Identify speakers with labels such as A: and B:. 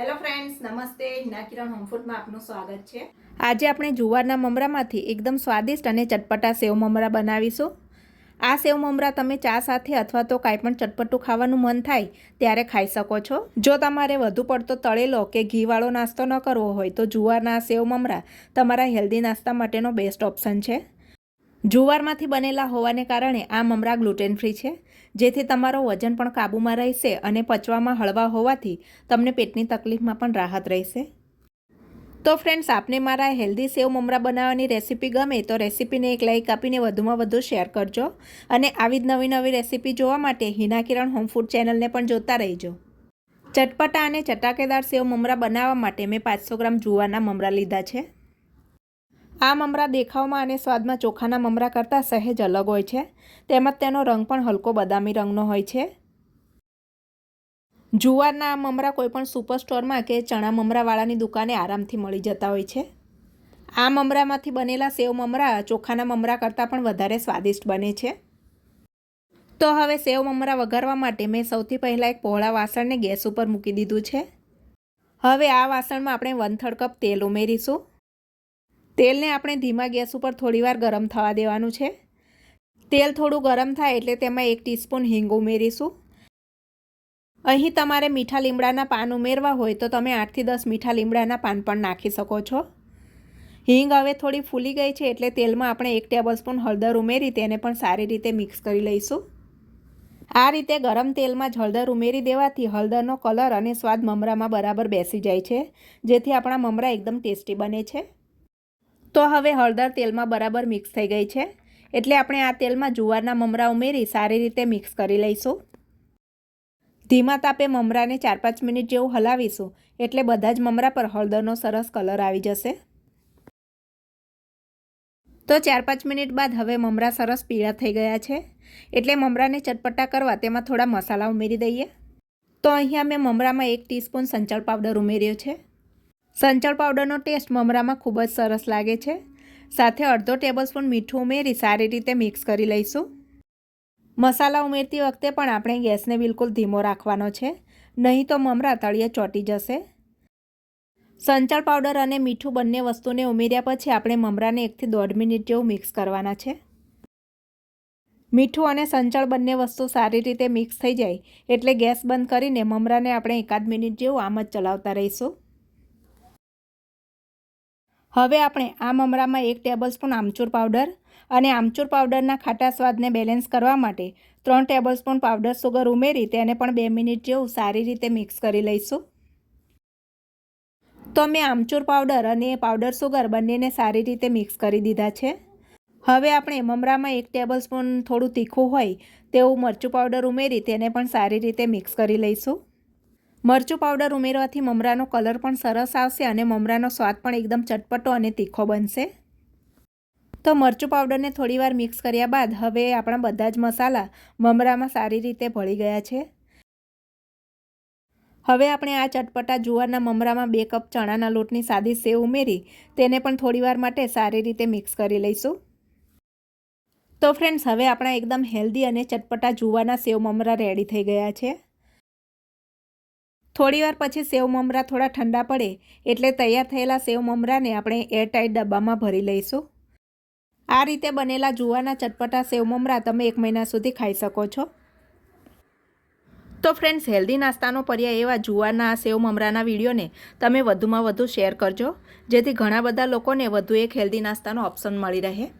A: Hello friends નમસ્તે. હિના કિરણ હોમફૂડમાં આપનું સ્વાગત છે. આજે આપણે જુવારના મમરામાંથી એકદમ સ્વાદિષ્ટ અને ચટપટા સેવ મમરા બનાવીશું. આ સેવ મમરા તમે ચા સાથે અથવા તો કાંઈ પણ ચટપટું ખાવાનું મન થાય ત્યારે ખાઈ શકો છો. જો તમારે વધુ પડતો તળેલો કે ઘીવાળો નાસ્તો ન કરવો હોય તો જુવારના સેવ મમરા તમારા હેલ્ધી નાસ્તા માટેનો બેસ્ટ ઓપ્શન છે. જુવારમાંથી બનેલા હોવાને કારણે આ મમરા ગ્લુટેન ફ્રી છે. જેથી તમારો વજન પણ કાબૂમાં રહેશે અને પચવામાં હળવા હોવાથી તમને પેટની તકલીફમાં પણ રાહત રહેશે. તો ફ્રેન્ડ્સ આપને મારા હેલ્ધી સેવ મમરા બનાવવાની રેસીપી ગમે તો રેસીપીને એક લાઈક આપીને વધુમાં વધુ શેર કરજો અને આવી જ નવી નવી રેસીપી જોવા માટે હિના કિરણ હોમ ફૂડ ચેનલને પણ જોતા રહેજો. ચટપટા અને ચટાકેદાર સેવ મમરા બનાવવા માટે મેં પાંચસો ગ્રામ જુવારના મમરા લીધા છે. આ મમરા દેખાવમાં અને સ્વાદમાં ચોખાના મમરા કરતાં સહેજ અલગ હોય છે. તેમજ તેનો રંગ પણ હલકો બદામી રંગનો હોય છે. જુવારના આ મમરા કોઈપણ સુપર સ્ટોરમાં કે ચણા મમરાવાળાની દુકાને આરામથી મળી જતા હોય છે. આ મમરામાંથી બનેલા સેવ મમરા ચોખાના મમરા કરતાં પણ વધારે સ્વાદિષ્ટ બને છે. તો હવે સેવ મમરા વઘારવા માટે મેં સૌથી પહેલાં એક પહોળા વાસણને ગેસ ઉપર મૂકી દીધું છે. હવે આ વાસણમાં આપણે વન થર્ડ કપ તેલ ઉમેરીશું. તેલને આપણે ધીમા ગેસ ઉપર થોડીવાર ગરમ થવા દેવાનું છે. તેલ થોડું ગરમ થાય એટલે તેમાં એક ટીસ્પૂન હિંગ ઉમેરીશું. અહીં તમારે મીઠા લીમડાના પાન ઉમેરવા હોય તો તમે આઠથી દસ મીઠા લીમડાના પાન પણ નાખી શકો છો. હિંગ હવે થોડી ફૂલી ગઈ છે એટલે તેલમાં આપણે એક ટેબલસ્પૂન હળદર ઉમેરી તેને પણ સારી રીતે મિક્સ કરી લઈશું. આ રીતે ગરમ તેલમાં જ હળદર ઉમેરી દેવાથી હળદરનો કલર અને સ્વાદ મમરામાં બરાબર બેસી જાય છે, જેથી આપણા મમરા એકદમ ટેસ્ટી બને છે. તો હવે હળદર તેલમાં બરાબર મિક્સ થઈ ગઈ છે. એટલે આપણે આ તેલમાં જુવારના મમરા ઉમેરી સારી રીતે મિક્સ કરી લઈશું. ધીમા તાપે મમરાને ચાર પાંચ મિનિટ જેવું હલાવીશું, એટલે બધા જ મમરા પર હળદરનો સરસ કલર આવી જશે. તો ચાર પાંચ મિનિટ બાદ હવે મમરા સરસ પીળા થઈ ગયા છે. એટલે મમરાને ચટપટા કરવા તેમાં થોડા મસાલા ઉમેરી દઈએ. તો અહીંયા મેં મમરામાં એક ટીસ્પૂન સંચળ પાવડર ઉમેર્યો છે. સંચળ પાવડરનો ટેસ્ટ મમરામાં ખૂબ જ સરસ લાગે છે. સાથે અડધો ટેબલસ્પૂન મીઠું ઉમેરી સારી રીતે મિક્સ કરી લઈશું. મસાલા ઉમેરતી વખતે પણ આપણે ગેસને બિલકુલ ધીમો રાખવાનો છે. નહીં તો મમરા તળિયે ચોંટી જશે. સંચળ પાવડર અને મીઠું બંને વસ્તુને ઉમેર્યા પછી આપણે મમરાને એકથી દોઢ મિનિટ જેવું મિક્સ કરવાના છે. મીઠું અને સંચળ બંને વસ્તુ સારી રીતે મિક્સ થઈ જાય એટલે ગેસ બંધ કરીને મમરાને આપણે એકાદ મિનિટ જેવું આમ જ ચલાવતા રહીશું. હવે આપણે આ મમરામાં એક ટેબલસ્પૂન આમચૂર પાવડર અને આમચૂર પાવડરના ખાટા સ્વાદને બેલેન્સ કરવા માટે ત્રણ ટેબલસ્પૂન પાવડર સુગર ઉમેરી તેને પણ બે મિનિટ જેવું સારી રીતે મિક્સ કરી લઈશું. તો મેં આમચૂર પાવડર અને પાવડર સુગર બંનેને સારી રીતે મિક્સ કરી દીધા છે. હવે આપણે મમરામાં એક ટેબલસ્પૂન થોડું તીખું હોય તેવું મરચું પાવડર ઉમેરી તેને પણ સારી રીતે મિક્સ કરી લઈશું. મરચું પાવડર ઉમેરવાથી મમરાનો કલર પણ સરસ આવશે અને મમરાનો સ્વાદ પણ એકદમ ચટપટો અને તીખો બનશે. તો મરચું પાવડરને થોડીવાર મિક્સ કર્યા બાદ હવે આપણા બધા જ મસાલા મમરામાં સારી રીતે ભળી ગયા છે. હવે આપણે આ ચટપટા જુવારના મમરામાં બે કપ ચણાના લોટની સાદી સેવ ઉમેરી તેને પણ થોડીવાર માટે સારી રીતે મિક્સ કરી લઈશું. તો ફ્રેન્ડ્સ, હવે આપણા એકદમ હેલ્ધી અને ચટપટા જુવાના સેવ મમરા રેડી થઈ ગયા છે. થોડીવાર પછી સેવ મમરા થોડા ઠંડા પડે એટલે તૈયાર થયેલા સેવ મમરાને આપણે એરટાઈટ ડબ્બામાં ભરી લઈશું. આ રીતે બનેલા જુવાના ચટપટા સેવ મમરા તમે એક મહિના સુધી ખાઈ શકો છો. તો ફ્રેન્ડ્સ, હેલ્ધી નાસ્તાનો પર્યાય એવા જુવારના આ સેવ મમરાના વિડીયોને તમે વધુમાં વધુ શેર કરજો, જેથી ઘણા બધા લોકોને વધુ એક હેલ્ધી નાસ્તાનો ઓપ્શન મળી રહે.